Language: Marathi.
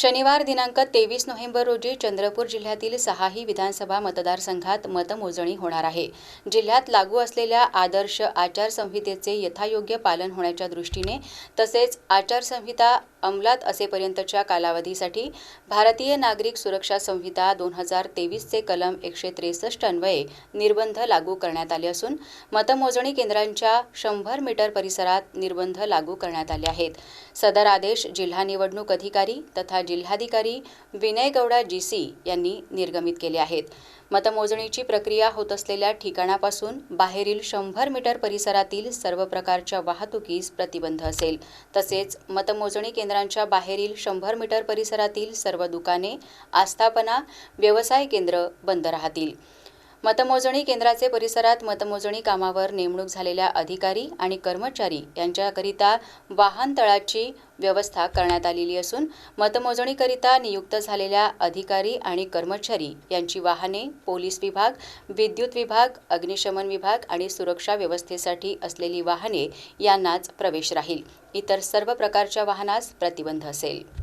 शनिवार दिनांक तेवीस नोव्हेंबर रोजी चंद्रपूर जिल्ह्यातील सहाही विधानसभा मतदारसंघात मतमोजणी होणार आहे. जिल्ह्यात लागू असलेल्या आदर्श आचारसंहितेचे यथायोग्य पालन होण्याच्या दृष्टीने तसेच आचारसंहिता अंमलात असेपर्यंतच्या कालावधीसाठी भारतीय नागरिक सुरक्षा संहिता दोन हजार तेवीसचे कलम एकशे त्रेसष्ट अन्वये निर्बंध लागू करण्यात आले असून मतमोजणी केंद्रांच्या शंभर मीटर परिसरात निर्बंध लागू करण्यात आले आहेत. सदर आदेश जिल्हा निवडणूक अधिकारी तथा जिल्हाधिकारी विनय गौडा जी सी यांनी निर्गमित केले आहेत. मतमोजणीची प्रक्रिया होत असलेल्या ठिकाणापासून बाहेरील शंभर मीटर परिसरातील सर्व प्रकारच्या वाहतुकीस प्रतिबंध असेल. तसेच मतमोजणी केंद्र केंद्रांच्या बाहेरील शंभर मीटर परिसरातील सर्व दुकाने आस्थापना व्यवसाय केंद्र बंद राहतील. मतमोजणी केंद्राचे परिसरात मतमोजणी कामावर नेमणूक झालेल्या अधिकारी आणि कर्मचारी यांच्याकरिता वाहनतळाची व्यवस्था करण्यात आलेली असून मतमोजणीकरिता नियुक्त झालेल्या अधिकारी आणि कर्मचारी यांची वाहने पोलीस विभाग विद्युत विभाग अग्निशमन विभाग आणि सुरक्षा व्यवस्थेसाठी असलेली वाहने यांनाच प्रवेश राहील. इतर सर्व प्रकारच्या वाहनास प्रतिबंध असेल.